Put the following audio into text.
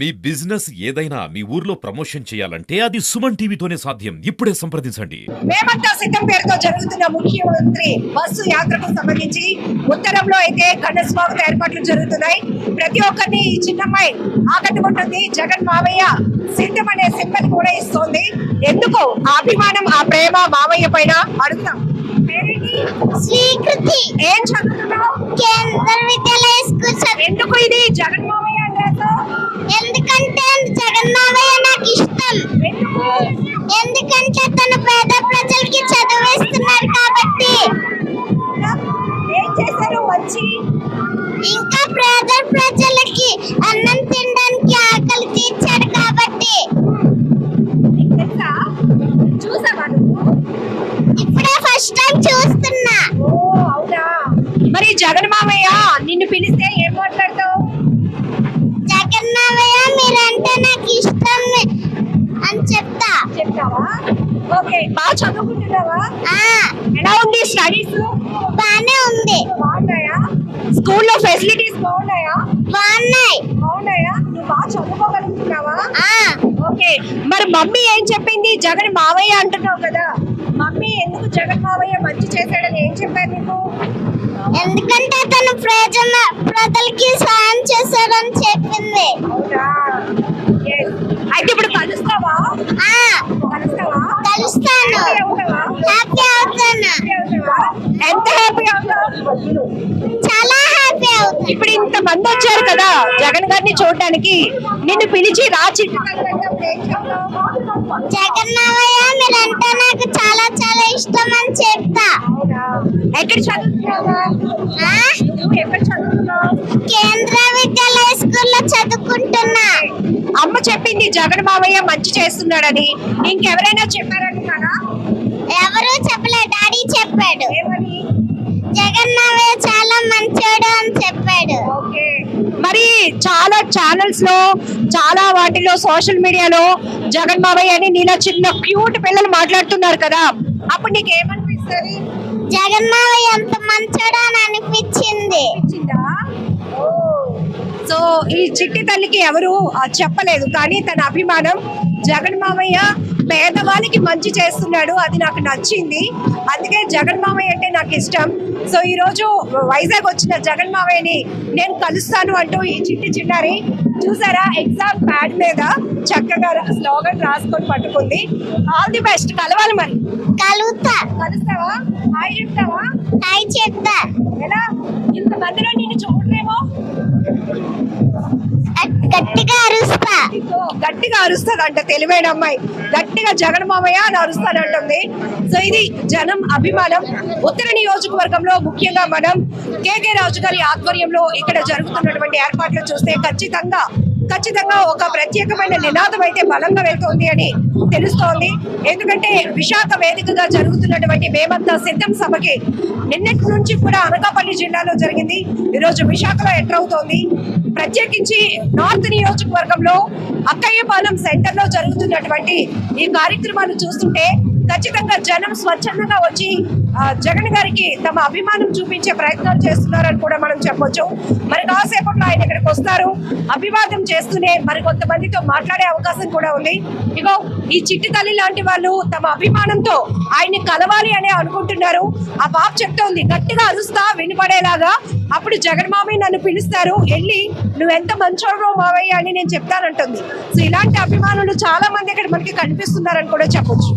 మీ business ఏదైనా మీ ఊర్లో promotion చేయాలంటే అది సుమన్ టీవీతోనే సాధ్యం. ఇప్పుడే సంప్రదించండి. మేమంతా సిద్ధం పేరుతో జరుగుతున్న ముఖ్యమంత్రి బస్సు యాత్రకు సంబంధించి ఉత్తరంలో అయితే ఘన స్వాగత ఏర్పాట్లు జరుగుతున్నాయి. ప్రతి ఒక్కరిని ఈ చిన్నమ్మాయి ఆకట్టుకుంటుంది. జగన్ మావయ్య సిద్ధం అనే సింబల్ కూడా ఇస్తోంది. ఎందుకు? ఆ అభిమానం ఆ ప్రేమ మావయ్య పైన అడుగుతాం శ్రీకృతి ఏం చదువుతున్నావు? కేంద్ర విద్యాలయ స్కూల్ ఎందుకు ఇది? జగన్ మావయ్య అంటే ఎందుకంటే జగన్నాథయ్య నాకు ఇష్టం. ఎందుకు? ఎందుకంటే తను పేద ప్రజలకి చదివిస్తున్నాడు కాబట్టి. ఏం చేశారు? వచ్చి ఇంకా పేద ప్రజలకి అన్నం జగన్ మామయ్య నిన్ను పిలిస్తే ఏం మాట్లాడతావు? జగన్నాథయ్య మీరంటే నాకు ఇష్టం అని చెప్తా. చెప్తావా? ఓకే బాగా చదువుకుంటున్నావా? ఎలా ఉంది స్టడీస్? బానే ఉంది. బాగున్నాయా? స్కూల్లో ఫెసిలిటీస్ బాగున్నాయా? బాగున్నాయి. బాగున్నాయా? నువ్వు బాగా చదువుకోగలుగుతున్నావా? ఓకే మరి మమ్మీ ఏం చెప్పింది? జగన్ మావయ్య అంటున్నావు కదా. మమ్మీ ఎందుకు జగన్ మావయ్య మంచి ఏం చెప్పారు ఎందుకంటే తను ప్రజల ప్రజలకి సాయం చేశాడని చెప్పింది. అవునా? Yes. అయితే ఇప్పుడు కలుస్తావా? ఆ కలుస్తావా? కలుస్తాను. Happy అవుతావా? హ్యాపీ అవుతాను. Happy అవుతావా? ఎంత ఇప్పుడు ఇంత మంది వచ్చారు కదా జగన్ గారిని చూడడానికి నిన్ను పిలిచి రా చిట్టు జగన్నాథయ్య మీరంటే నాకు చాలా చాలా ఇష్టం అని చెప్తా ఎక్కడ కేంద్ర విద్యాలయ స్కూల్లో చదువుకుంటున్నా. అమ్మ చెప్పింది జగన్ మావయ్య మంచి చేస్తున్నాడని. ఇంకెవరైనా చెప్పారంటున్నారా ఎవరు చెప్పలే డాడీ చెప్పాడు. జగన్నాథయ్య చాలా మంచోడు అని చెప్పాడు. ఓకే. మరి చాలా ఛానల్స్లో చాలా వాటిలో సోషల్ మీడియాలో జగన్ మావయ్య అని నీలా చిన్న క్యూట్ పిల్లలు మాట్లాడుతున్నారు కదా. అప్పుడు నీకు ఏమనిపిస్తుంది జగన్నాథయ్య ఎంత మంచోడు అని అనిపించింది. సో ఈ చిట్టి తల్లికి ఎవరు చెప్పలేదు. కానీ తన అభిమానం జగన్ మామయ్య పేదవాళ్ళకి మంచి చేస్తున్నాడు అది నాకు నచ్చింది. అందుకే జగన్ మామయ్య అంటే నాకు ఇష్టం. సో ఈ రోజు వైజాగ్ వచ్చిన జగన్ మామయ్యని నేను కలుస్తాను అంటూ ఈ చిట్టి చిన్నారి చూసారా ఎగ్జామ్ ప్యాడ్ మీద చక్కగా స్లోగన్ రాసుకొని పట్టుకుంది. ఆల్ ది బెస్ట్ కలవాలి మరి. కలుగుతా కలుస్తావా? హాయ్ చెప్తావా? హాయ్ చెప్తా. ఎలా? ఇంతమందిలో నిన్ను చూడలేమో? గట్టిగా అరుస్తా. సో గట్టిగా అరుస్తాదంట తెలివైన అమ్మాయి. గట్టిగా జగన్ మామయ్య అని అరుస్తానంటుంది సో ఇది జనం అభిమానం. ఉత్తర నియోజకవర్గంలో ముఖ్యంగా మనం కేకే రాజు గారి ఆధ్వర్యంలో ఇక్కడ జరుగుతున్నటువంటి ఏర్పాట్లు చూస్తే ఖచ్చితంగా ఖచ్చితంగా ఒక ప్రత్యేకమైన నినాదం అయితే బలంగా వెళ్తోంది అని తెలుస్తోంది. ఎందుకంటే విశాఖ వేదికగా జరుగుతున్నటువంటి మేమంతా సిద్ధం సభకి నిన్నటి నుంచి కూడా అనకాపల్లి జిల్లాలో జరిగింది. ఈరోజు విశాఖలో ఎంటర్ అవుతోంది. ప్రత్యేకించి నార్త్ నియోజకవర్గంలో అక్కయ్యపాలెం సెంటర్లో జరుగుతున్నటువంటి ఈ కార్యక్రమాలు చూస్తుంటే ఖచ్చితంగా జనం స్వచ్ఛందంగా వచ్చి జగన్ గారికి తమ అభిమానం చూపించే ప్రయత్నాలు చేస్తున్నారని కూడా మనం చెప్పొచ్చు. మరి కాసేపట్లో ఆయన ఇక్కడికి వస్తారు. అభివాదం చేస్తూనే మరి కొంతమందితో మాట్లాడే అవకాశం కూడా ఉంది. ఇగో ఈ చిట్టి తల్లి లాంటి వాళ్ళు తమ అభిమానంతో ఆయన్ని కలవాలి అని అనుకుంటున్నారు. ఆ పాప చెప్తోంది గట్టిగా అరుస్తా వినపడేలాగా. అప్పుడు జగన్ మామయ్య నన్ను పిలుస్తారు వెళ్ళి నువ్వు ఎంత మంచోడో మావయ్య అని నేను చెప్తానంటుంది. సో ఇలాంటి అభిమానులు చాలా మంది ఇక్కడ మనకి కనిపిస్తున్నారని కూడా చెప్పొచ్చు.